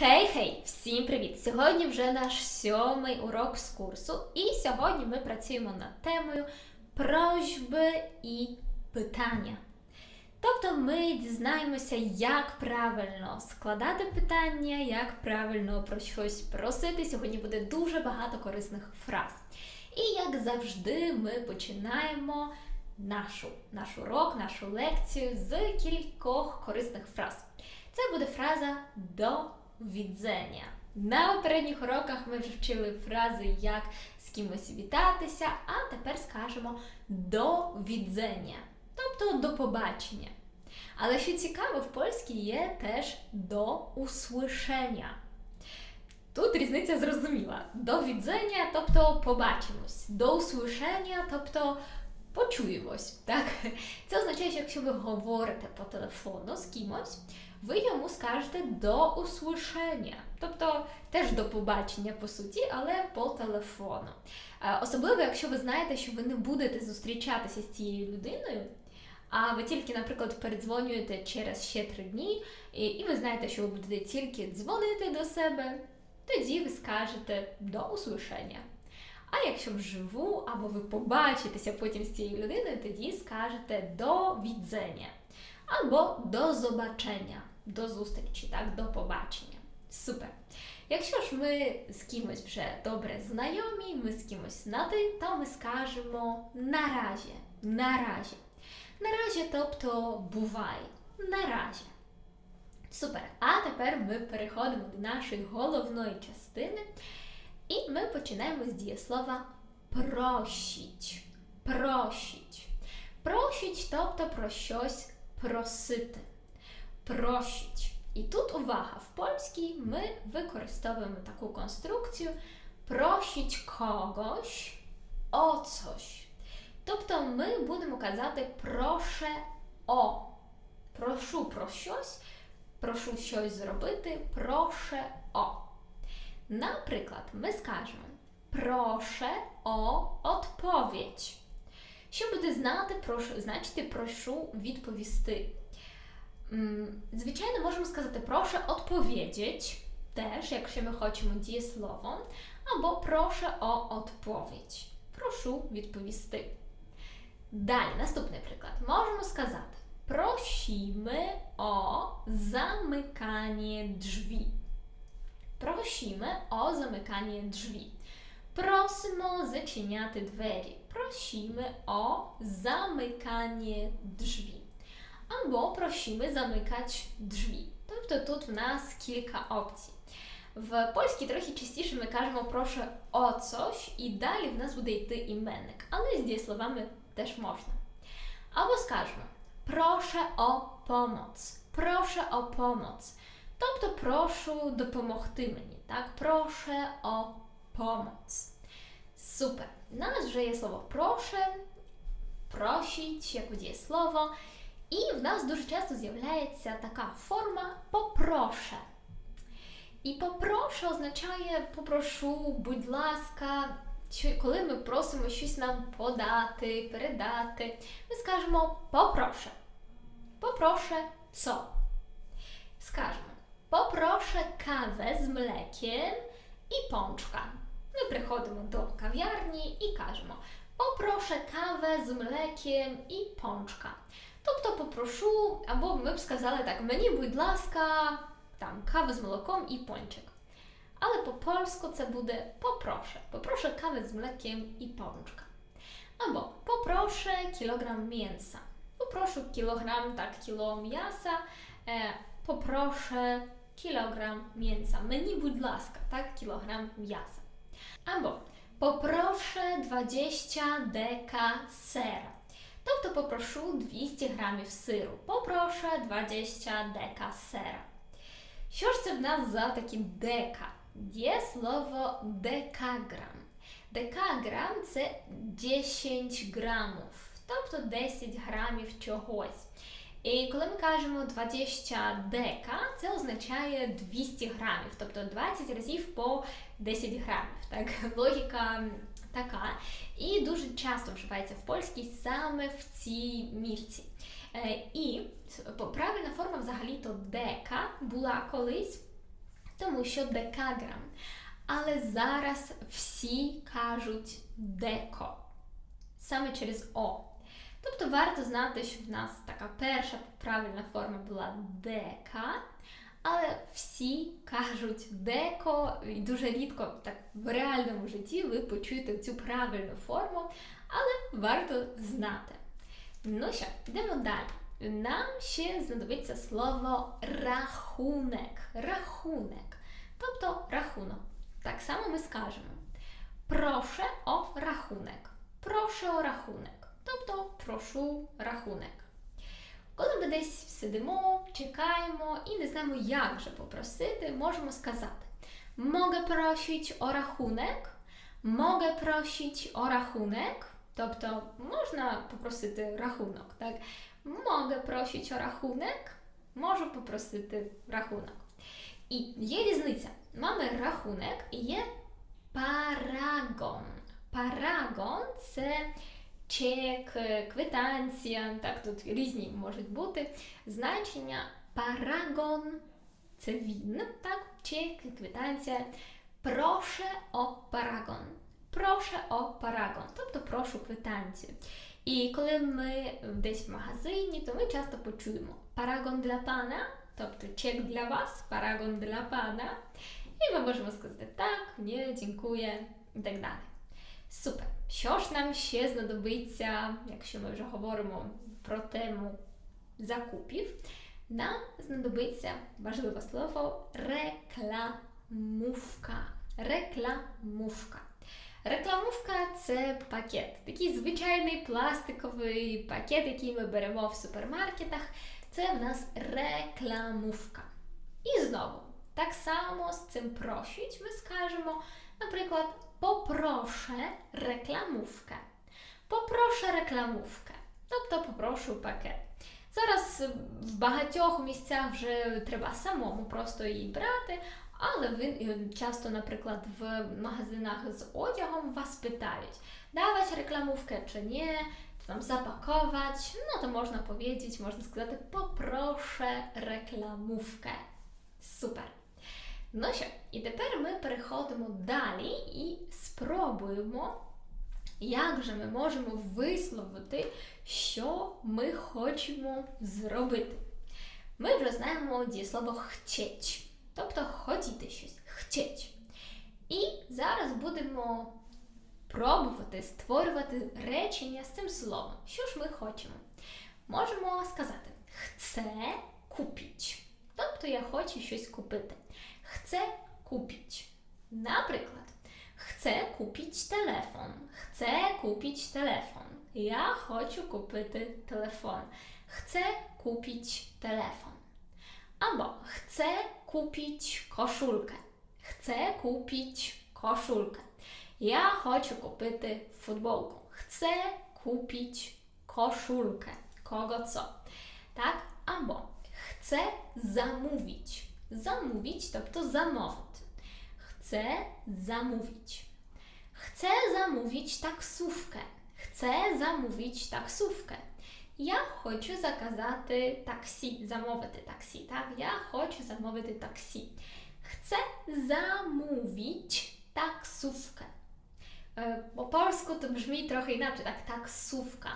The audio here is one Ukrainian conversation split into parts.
Хей-хей! Всім привіт! Сьогодні вже наш сьомий урок з курсу, і сьогодні ми працюємо над темою просьби і питання. Тобто ми дізнаємося, як правильно складати питання, як правильно про щось просити. Сьогодні буде дуже багато корисних фраз. І як завжди, ми починаємо нашу, наш урок, нашу лекцію з кількох корисних фраз. Це буде фраза до відзення. На попередніх уроках ми вже вчили фрази, як з кимось вітатися, а тепер скажемо до відзення, тобто до побачення. Але що цікаво, в польській є теж до услышення. Тут різниця зрозуміла. До відзення, тобто побачимось, до услышення, тобто почуємось. Так? Це означає, що якщо ви говорите по телефону з кимось, ви йому скажете до услышення, тобто теж до побачення по суті, але по телефону. Е, Особливо, якщо ви знаєте, що ви не будете зустрічатися з цією людиною, а ви тільки, наприклад, передзвонюєте через ще три дні, і, і ви знаєте, що ви будете тільки дзвонити до себе, тоді ви скажете до услышення. А якщо вживу, або ви побачитеся потім з цією людиною, тоді скажете до відзення. Або до побачення, до зустрічі, так, до побачення. Супер. Якщо ж ми з кимось вже добре знайомі, ми з кимось на ти, то ми скажемо наразі. Наразі. Наразі, тобто бувай. Наразі. Супер. А тепер ми переходимо до нашої головної частини. І ми починаємо з дієслова просіть. Просіть. Просіть, тобто про щось просити. Просіть. І тут увага, в польській ми використовуємо таку конструкцію просіть когось о coś. Тобто ми будемо казати проше о. Прошу про щось, прошу щось зробити, проше о. Наприклад, ми скажемо проше о odpowiedź. Що буде знати, значити прошу відповісти. Звичайно, можемо сказати прошу odpowiedzieć, теж, якщо ми хочемо дієсловом, або прошу о odpowiedź. Прошу відповісти. Далі, наступний приклад. Можемо сказати prosimy o zamykanie drzwi. Prosimy o zamykanie drzwi. Просимо зачиняти двері. Prosimy o zamykanie drzwi. Або prosimy zamykać drzwi. Тобто тут в нас кілька опцій. В польській трохи частіше ми кажемо прошу о coś і далі в нас буде йти іменник. Але з дієсловами теж можна. Або скажемо прошу о pomoc. Прошу о pomoc. Тобто прошу допомогти мені. Так? Прошу о pomoc. Супер. У нас вже є слово проше, просіть, як у дієслово. І в нас дуже часто з'являється така форма попроше. І попрошу означає попрошу, будь ласка, що коли ми просимо щось нам подати, передати, ми скажемо попроше. Попроше co? Скажемо попроше кавę з млекiem і pączka. Ми приходимо до кав'ярні і кажемо попроше кавę з млекiem і pączka. Тобто попрошу, або ми б сказали так, мені, будь ласка, там кави з молоком і пончик. Але по-польську це буде попроszę. Poproszę kawę z mlekiem i pączka. Albo poproszę kilogram mięsa. Poproszę kilogram, tak, kilo mięsa. E, poproszę kilogram mięsa. Menu будь ласка, tak, kilogram mięsa. Albo poproszę 20 deka sera. Тобто попрошу 200 грамів сиру. Попрошу 20 дека сера. Що ж це в нас за такі дека? Є слово декаграм. Декаграм це 10 грамів, тобто 10 грамів чогось. І коли ми кажемо 20 дека, це означає 200 грамів, тобто 20 разів по 10 грамів. Так, логіка така. І дуже часто вживається в польській саме в цій мірці. Е, І правильна форма взагалі-то дека була колись тому що декаграм. Але зараз всі кажуть деко. Саме через О. Тобто варто знати, що в нас така перша правильна форма була дека, але всі кажуть деко, і дуже рідко так в реальному житті ви почуєте цю правильну форму, але варто знати. Ну що, йдемо далі. Нам ще знадобиться слово рахунок. Рахунок. Тобто рахунок. Так само ми скажемо. Проше о рахунок. Проше о рахунок. Тобто прошу рахунок. Коли ми десь сидимо, чекаємо і не знаємо, як же попросити, можемо сказати: Mogę prosić o rachunek? Mogę prosić o rachunek? Тобто можна попросити рахунок, так? Mogę prosić o rachunek? Можу попросити рахунок. І є різниця. Mamy рахунок і є парагон. Парагон це чек, квитанція, так тут різні можуть бути значення. Парагон це він, так, чек, квитанція. Проше о парагон. Проше о парагон, тобто прошу квитанцію. І коли ми десь в магазині, то ми часто почуємо парагон для пана, тобто чек для вас, парагон для пана. І ми можемо сказати так, ні, дякує і так далі. Супер. Що ж нам ще знадобиться, якщо ми вже говоримо про тему закупів? Нам знадобиться важливе слово рекламувка. Рекламувка. Рекламувка це пакет. Такий звичайний пластиковий пакет, який ми беремо в супермаркетах. Це в нас рекламувка. І знову, так само з цим прощуть, ми скажемо, наприклад, попроszę reklamówkę. Попрошу рекламувка. Тобто попрошу пакет. Зараз в багатьох місцях вже треба самому просто її брати, але ви часто, наприклад, в магазинах з одягом вас питають, dawać reklamówkę czy nie, czy tam zapakować, no to można powiedzieć, można сказати, попроszę reklamówkę. Супер! Ну що, і тепер ми переходимо далі і спробуємо, як же ми можемо висловити, що ми хочемо зробити. Ми вже знаємо дієслово «хтєть», тобто хотіти щось, «хтєть». І зараз будемо пробувати створювати речення з цим словом. Що ж ми хочемо? Можемо сказати «хце купіть». Тобто я хочу щось купити. Chcę kupić. Наприклад, chcę kupić telefon. Chcę kupić telefon. Я хочу купити телефон. Chcę kupić telefon. Albo chcę kupić koszulkę. Chcę kupić koszulkę. Я хочу купити футболку. Chcę kupić koszulkę. Kogo co? Tak? Albo chcę zamówić. Zamówić, тобто замовити. Chcę zamówić. Chcę zamówić taksówkę. Chcę zamówić taksówkę. Я хочу заказати таксі, замовити таксі. Так, я хочу замовити таксі. Chcę zamówić taksówkę. Po polsku to brzmi trochę inaczej, tak, taksówka.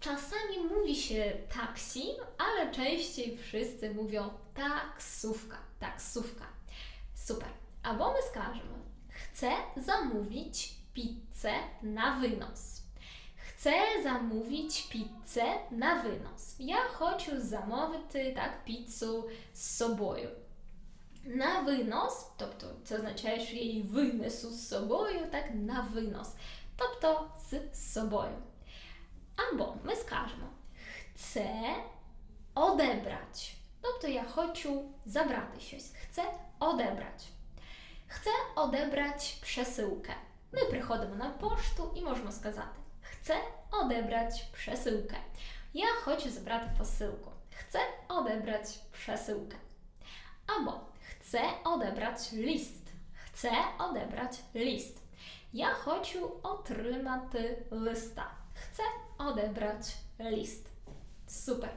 Czasami mówi się taksi, ale częściej wszyscy mówią taksówka, taksówka. Super. Albo my скажемо Chcę zamówić pizzę na wynos. Chcę zamówić pizzę на винос. Я хочу замовити так піцу з собою. На винос, тобто це означає, що я її винесу з собою, так на винос. Тобто з собою. Або ми скажемо Chcę odebrać. Тобто я хочу забрати щось. Chcę odebrać. Chcę odebrać przesyłkę. Ми приходимо на пошту і можемо сказати Chcę odebrać przesyłkę. Я хочу забрати посилку. Chcę odebrać przesyłkę. Albo chcę odebrać list. Chcę odebrać list. Я хочу отримати листа. Chcę odebrać list. Супер.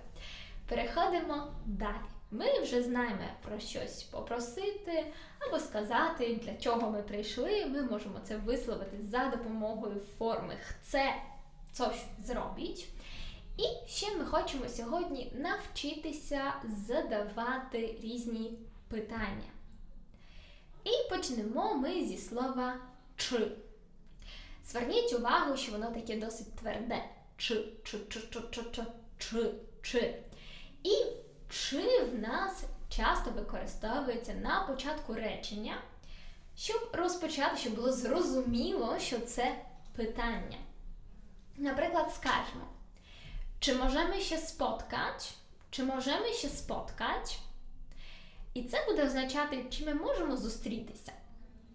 Переходимо далі. Ми вже знаємо про щось попросити або сказати, для чого ми прийшли. Ми можемо це висловити за допомогою форми «хце coś зробіть. І ще ми хочемо сьогодні навчитися задавати різні питання. І почнемо ми зі слова чи. Зверніть увагу, що воно таке досить тверде. Чи, чи, чи, чи, чи, чи, чи, чи. І чи в нас часто використовується на початку речення, щоб розпочати, щоб було зрозуміло, що це питання. Наприклад, скажемо, чи можемо ще споткати? Чи можемо ще споткати? І це буде означати, чи ми можемо зустрітися.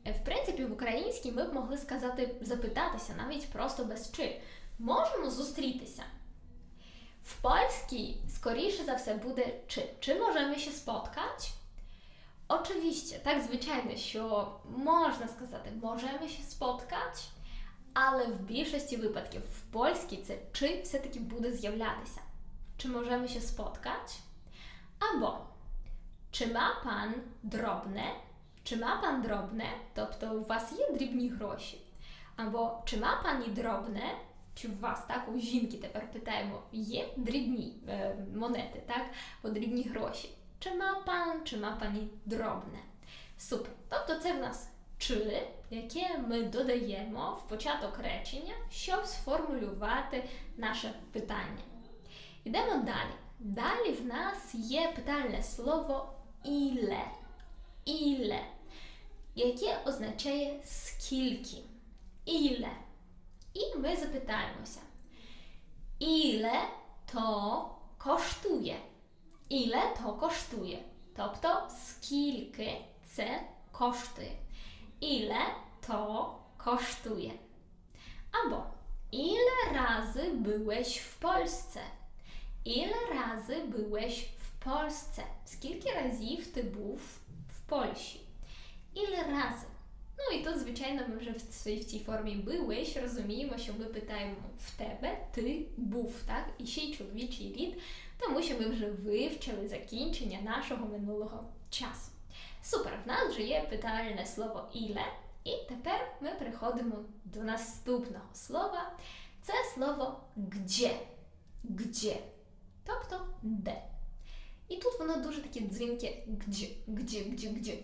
В принципі, в українській ми б могли сказати запитатися навіть просто без чи. Можемо зустрітися. В польській, скоріше за все, буде чи. Чи можемо ще споткати? Oczywiście, так, звичайно, що можна сказати, можемо ще споткати, але в більшості випадків в польській це чи все-таки буде з'являтися. Чи можемо ще споткати? Або чи ма пан дробне? Чи ма пан дробне? Тобто у вас є дрібні гроші? Або чи ма пані дробне? Чи у вас так у жінки тепер питаємо, є дрібні е, монети, так? Або дрібні гроші? Чи ма пан, чи ма пані дробне? Супер. Тобто це в нас чи, яке ми додаємо в початок речення, щоб сформулювати наше питання. Йдемо далі. Далі в нас є питальне слово іле. Іле, яке означає скільки. Іле. І ми запитаємося. Іле то коштує. Іле то коштує. Тобто скільки це коштує. Іле то kosztuje. Albo ile razy byłeś w Polsce? Ile razy byłeś w Polsce? Скільки разів ти був в Польщі? Ile razy? Ну і тут, звичайно, ми вже в цій, в цій формі byłeś розуміємо, що ми питаємо в тебе, ти був, так? І ще й чоловічий рід, тому що ми вже вивчили закінчення нашого минулого часу. Супер, в нас вже є питальне слово іле, і тепер ми переходимо до наступного слова. Це слово гдє. Гдє. Тобто де. І тут воно дуже таке дзвінке гдє, гдє, гдє,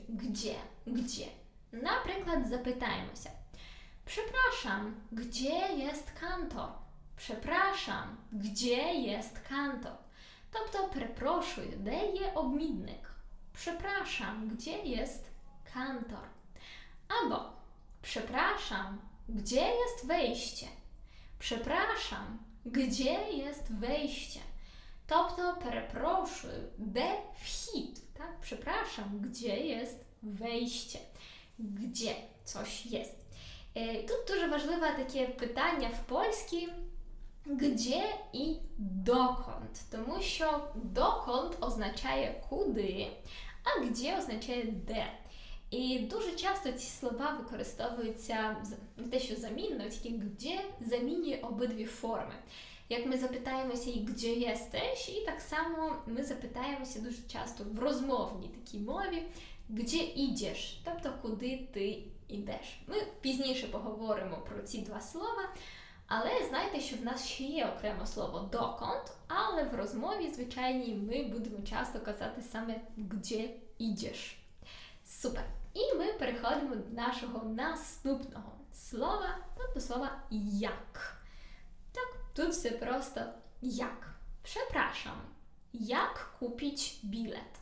гдє, гдє, гдє. Наприклад, запитаємося. Przepraszam, gdzie jest kantor? Przepraszam, gdzie jest kantor? Тобто, перепрошую, де є обмінник? Przepraszam, gdzie jest kantor? Albo przepraszam, gdzie jest wejście? Przepraszam, gdzie jest wejście? Тобто, перепрошую, де вхід? Так? Przepraszam, gdzie jest wejście? Gdzie coś jest? Е, Тут дуже важливе таке питання в польській. Gdzie і докąd, тому що докąd означає куди, а где означає де. І дуже часто ці слова використовуються не те, що замінно, тільки где замінює обидві форми. Як ми запитаємося, где єстеш, і так само ми запитаємося дуже часто в розмовній такій мові, где ідеш, тобто куди ти йдеш. Ми пізніше поговоримо про ці два слова. Але знайте, що в нас ще є окреме слово доконт, але в розмові, звичайній, ми будемо часто казати саме «где ідеш». Супер! І ми переходимо до нашого наступного слова, тобто слова як. Так, тут все просто як. Przepraszam, jak kupić bilet?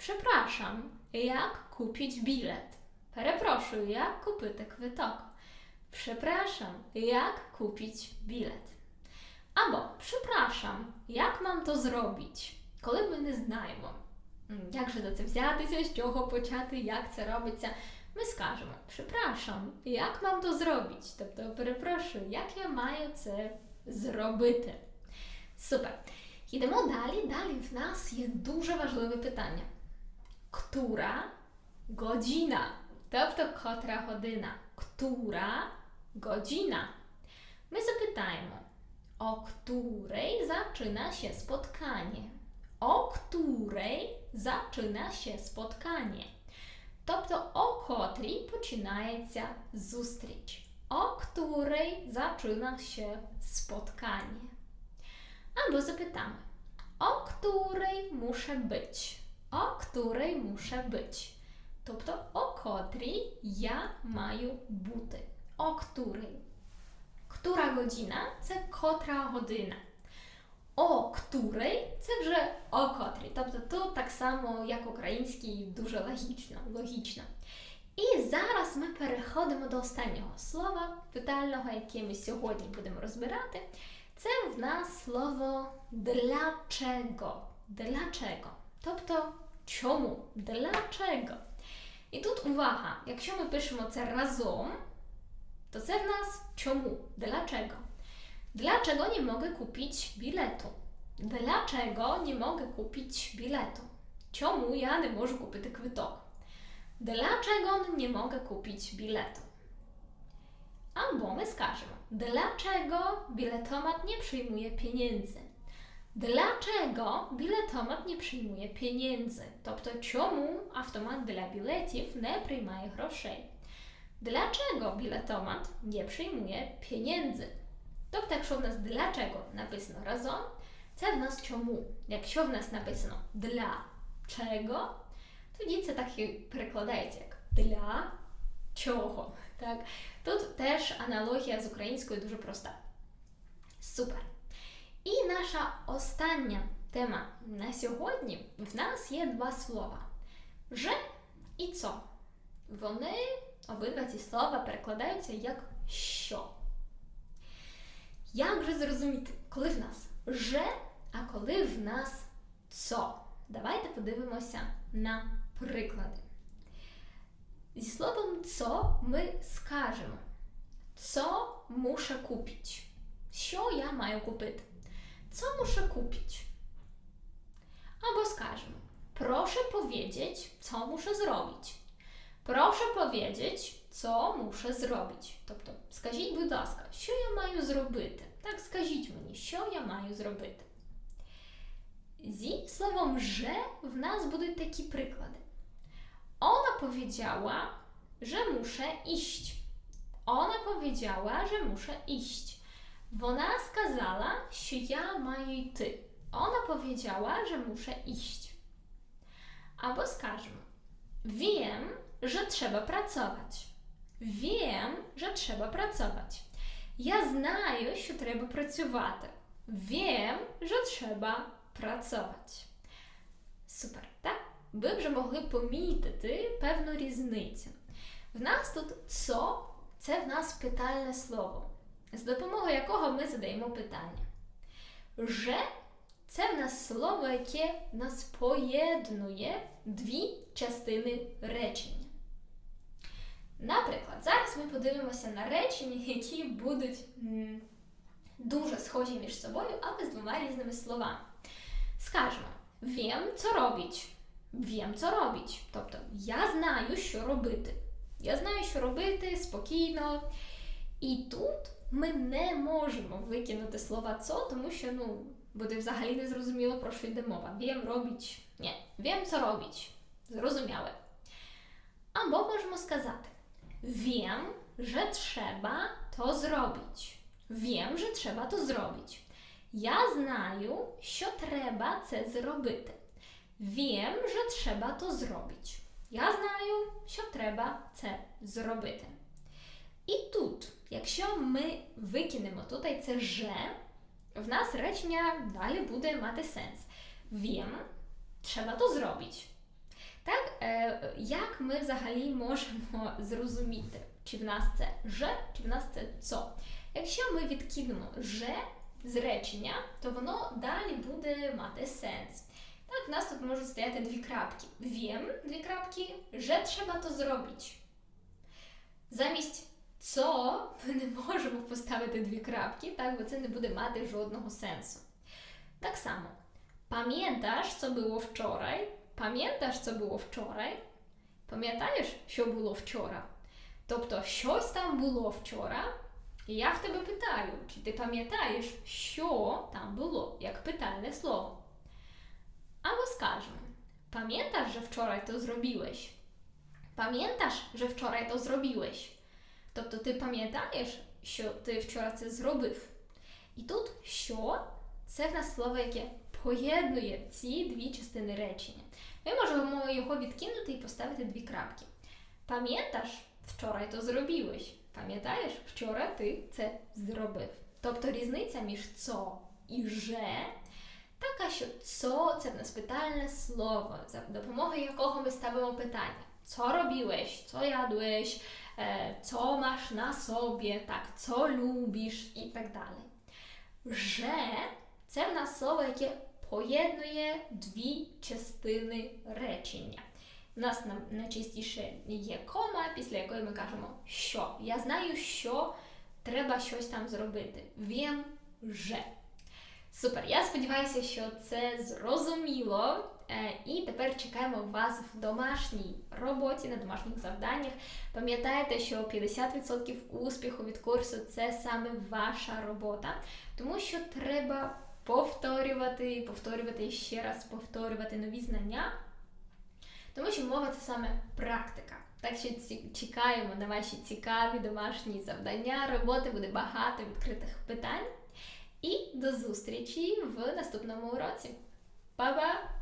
Przepraszam, jak kupić bilet? Перепрошую, як купити квиток? Przepraszam, jak kupić bilet? Або przepraszam, як нам то зробити? Коли ми не знаємо, як же за це взятися, з чого почати, як це робиться, ми скажемо przepraszam, як нам то зробити? Тобто, перепрошую, як я маю це зробити? Супер. Йдемо далі. Далі в нас є дуже важливе питання. Która godzina? Тобто котра година? Która godzina? Ми запитаємо, o której zaczyna się spotkanie? о której zaczyna się spotkanie. Тобто о котрій починається зустріч. О której zaczyna się spotkanie. Albo zapytamy, o której muszę być? O której muszę być? Тобто о котрій я маю бути. О której. Która godzina це котра година. О której це вже о котрій. Тобто тут так само, як український, дуже логічно. логічно. І зараз ми переходимо до останнього слова питального, яке ми сьогодні будемо розбирати. Це в нас слово dlaczego. Dlaczego. Тобто чому? Dlaczego. І тут увага, якщо ми пишемо це разом, to це в нас чому? Dlaczego? Dlaczego nie mogę kupić biletu? Dlaczego nie mogę kupić biletu? Чому я не можу купити квиток? Dlaczego nie mogę kupić biletu? Albo my skażemy. Dlaczego biletomat nie przyjmuje pieniędzy? Dlaczego biletomat nie przyjmuje pieniędzy? Тобто, чому автомат для білетів не приймає грошей? Dlaczego biletomat nie przyjmuje pieniędzy? Тобто, якщо в нас dlaczego написано разом, це в нас чому. Якщо в нас написано для чого, тоді це так і перекладається як для чого. Так? Тут теж аналогія з українською дуже проста. Супер. І наша остання тема на сьогодні в нас є два слова: «же» і цо. Вони обидва ці слова перекладаються як що. Як же зрозуміти, коли в нас «же», а коли в нас цо? Давайте подивимося на приклади. Зі словом цо ми скажемо «Co muszę kupić? Що я маю купити? Co muszę kupić? Albo скажемо Proszę powiedzieć, co muszę zrobić. Proszę powiedzieć, co muszę zrobić. Тобто, скажіть, будь ласка, що я маю зробити? Так, скажіть мені, що я маю зробити. Зі словом «że» w nas будуть такі приклади. Ona powiedziała, że muszę iść. Ona powiedziała, że muszę iść. Вона сказала, що я маю йти. Ona powiedziała, że muszę iść. Albo скажемо Wiem, że trzeba pracować. Wiem, że trzeba pracować. Я знаю, що треба працювати. Wiem, że trzeba працювати. Супер, так? Ви вже могли помітити певну різницю. В нас тут «цо» – це в нас питальне слово, З допомогою якого ми задаємо питання. «Же» – це в нас слово, яке нас поєднує дві частини речення. Наприклад, зараз ми подивимося на речення, які будуть дуже схожі між собою, але з двома різними словами. Скажемо, wiem, co robić. Wiem, co robić. Тобто, я знаю, що робити. Я знаю, що робити спокійно. І тут ми не можемо викинути слова «цо», тому що ну, буде взагалі не зрозуміло, про що йде мова. Wiem, robić. Ні, wiem, co robić. Зрозуміли. Або можемо сказати Wiem, że trzeba to zrobić. Wiem, że trzeba to zrobić. Я знаю, що треба це зробити. Wiem, że trzeba to zrobić. Я знаю, що треба це зробити. І тут, якщо ми викинемо тут це «же», в нас речення далі буде мати сенс. Wiem, trzeba to zrobić. Так, е, як ми взагалі можемо зрозуміти, чи в нас це «же», чи в нас це «цо»? Якщо ми відкинемо «же» з речення, то воно далі буде мати сенс. Так, в нас тут можуть стояти дві крапки. Wiem, дві крапки, «же» треба то зробити. Замість «цо» ми не можемо поставити дві крапки, так, бо це не буде мати жодного сенсу. Так само, пам'ятаєш, що було вчора? Пам'ятаєш, що було вчора? Пам'ятаєш, що було вчора? Тобто, щось там було вчора, і я в тебе питаю, чи ти пам'ятаєш, що там було, як питальне слово. Або скажемо: Pamiętasz, że wczoraj to zrobiłeś? Pamiętasz, że wczoraj to zrobiłeś? Тобто ти пам'ятаєш, що ти вчора це зробив. І тут що це в нас слово, яке поєднує ці дві частини речення. Ми можемо його відкинути і поставити дві крапки. Пам'ятаєш, вчора то зробилось. Пам'ятаєш, вчора ти це зробив. Тобто різниця між цо і же така, що цо це в нас питальне слово, за допомогою якого ми ставимо питання. Robiłeś, co jadłeś, e, co masz na sobie, tak, co lubisz і так далі. Же це в нас слово, яке поєднує дві частини речення. У нас найчастіше є кома, після якої ми кажемо що. Я знаю, що треба щось там зробити. Wiem, że. Супер, я сподіваюся, що це зрозуміло. Е, І тепер чекаємо вас в домашній роботі, на домашніх завданнях. Пам'ятайте, що 50% успіху від курсу це саме ваша робота, тому що треба повторювати, повторювати і ще раз повторювати нові знання, тому що мова це саме практика. Так що чекаємо на ваші цікаві домашні завдання. Роботи буде багато відкритих питань. І до зустрічі в наступному уроці. Па-па!